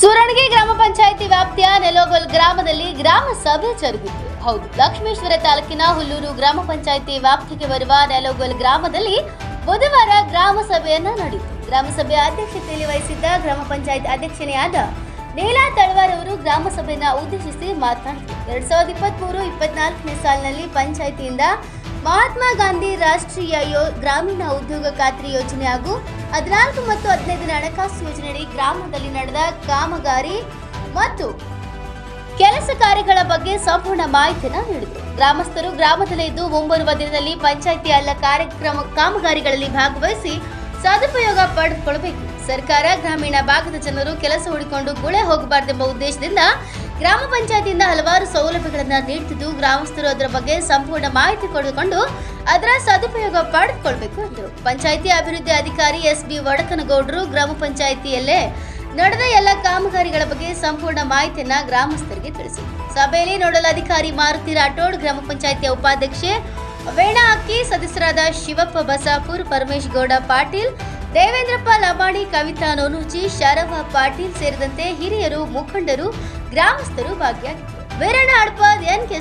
ಸೂರಣಗಿ ಗ್ರಾಮ ಪಂಚಾಯಿತಿ ವ್ಯಾಪ್ತಿಯ ನೆಲೋಗಲ್ ಗ್ರಾಮದಲ್ಲಿ ಗ್ರಾಮ ಸಭೆ ಜರುಗಿತು. ಹೌದು, ಲಕ್ಷ್ಮೇಶ್ವರ ತಾಲೂಕಿನ ಹುಲ್ಲೂರು ಗ್ರಾಮ ಪಂಚಾಯಿತಿ ವ್ಯಾಪ್ತಿಗೆ ಬರುವ ನೆಲೋಗಲ್ ಗ್ರಾಮದಲ್ಲಿ ಬುಧವಾರ ಗ್ರಾಮ ಸಭೆಯನ್ನ ನಡೆಯಿತು. ಗ್ರಾಮ ಸಭೆಯ ಅಧ್ಯಕ್ಷತೆಯಲ್ಲಿ ವಹಿಸಿದ್ದ ಗ್ರಾಮ ಪಂಚಾಯತ್ ಅಧ್ಯಕ್ಷನೆಯಾದ ನೀಲಾ ತಳವಾರ್ ಅವರು ಗ್ರಾಮ ಸಭೆಯನ್ನ ಉದ್ದೇಶಿಸಿ ಮಾತನಾಡಿದರು. ಎರಡ್ ಸಾವಿರದ ಇಪ್ಪತ್ತ್ ಮೂರು ಇಪ್ಪತ್ನಾಲ್ಕನೇ ಸಾಲಿನಲ್ಲಿ ಪಂಚಾಯಿತಿಯಿಂದ ಮಹಾತ್ಮ ಗಾಂಧಿ ರಾಷ್ಟ್ರೀಯ ಯೋ, ಗ್ರಾಮೀಣ ಉದ್ಯೋಗ ಖಾತ್ರಿ ಯೋಜನೆ ಹಾಗೂ ಹದಿನಾಲ್ಕು ಮತ್ತು ಹದಿನೈದನೇ ಹಣಕಾಸು ಯೋಜನೆಯಡಿ ಗ್ರಾಮದಲ್ಲಿ ನಡೆದ ಕಾಮಗಾರಿ ಮತ್ತು ಕೆಲಸ ಕಾರ್ಯಗಳ ಬಗ್ಗೆ ಸಂಪೂರ್ಣ ಮಾಹಿತಿಯನ್ನು ನೀಡಿದರು. ಗ್ರಾಮಸ್ಥರು ಗ್ರಾಮದಲ್ಲೇ ಇದ್ದು ಮುಂಬರುವ ದಿನದಲ್ಲಿ ಪಂಚಾಯಿತಿ ಅಲ್ಲ ಕಾರ್ಯಕ್ರಮ, ಕಾಮಗಾರಿಗಳಲ್ಲಿ ಭಾಗವಹಿಸಿ ಸದುಪಯೋಗ ಪಡೆದುಕೊಳ್ಳಬೇಕು ಸರ್ಕಾರ ಗ್ರಾಮೀಣ ಭಾಗದ ಜನರು ಕೆಲಸ ಹುಡುಕೊಂಡು ಗುಳೆ ಹೋಗಬಾರದೆಂಬ ಉದ್ದೇಶದಿಂದ ಗ್ರಾಮ ಪಂಚಾಯತಿಯಿಂದ ಹಲವಾರು ಸೌಲಭ್ಯಗಳನ್ನು ನೀಡುತ್ತಿದ್ದು ಗ್ರಾಮಸ್ಥರು ಅದರ ಬಗ್ಗೆ ಸಂಪೂರ್ಣ ಮಾಹಿತಿ ಪಡೆದುಕೊಂಡು ಅದರ ಸದುಪಯೋಗ ಪಡೆದುಕೊಳ್ಬೇಕು ಎಂದರು. ಪಂಚಾಯಿತಿ ಅಭಿವೃದ್ಧಿ ಅಧಿಕಾರಿ ಎಸ್ ಬಿ ವಡಕನಗೌಡರು ಗ್ರಾಮ ಪಂಚಾಯಿತಿಯಲ್ಲೇ ನಡೆದ ಎಲ್ಲ ಕಾಮಗಾರಿಗಳ ಬಗ್ಗೆ ಸಂಪೂರ್ಣ ಮಾಹಿತಿಯನ್ನು ಗ್ರಾಮಸ್ಥರಿಗೆ ತಿಳಿಸಿದರು. ಸಭೆಯಲ್ಲಿ ನೋಡಲ್ ಅಧಿಕಾರಿ ಮಾರುತಿ ರಾಠೋಡ್, ಗ್ರಾಮ ಪಂಚಾಯಿತಿಯ ಉಪಾಧ್ಯಕ್ಷೆ ವೇಣಾ ಅಕ್ಕಿ, ಸದಸ್ಯರಾದ ಶಿವಪ್ಪ ಬಸಾಪುರ್, ಪರಮೇಶ್ ಗೌಡ ಪಾಟೀಲ್, ದೇವೇಂದ್ರಪ್ಪ ಲಮಾಣಿ ಕವಿತಾ ನೋನುಜಿ ಶರವ ಪಾಟೀಲ್ ಸೇರಿದಂತೆ ಹಿರಿಯರು, ಮುಖಂಡರು ಗ್ರಾಮಸ್ಥರು ಭಾಗಿಯಾಗಿದ್ದರು. ವೀರಣ್ಣ ಅಡ್ಪಾದ್ ಎನ್ ಲಕ್ಷ್ಮೇಶ್ವರ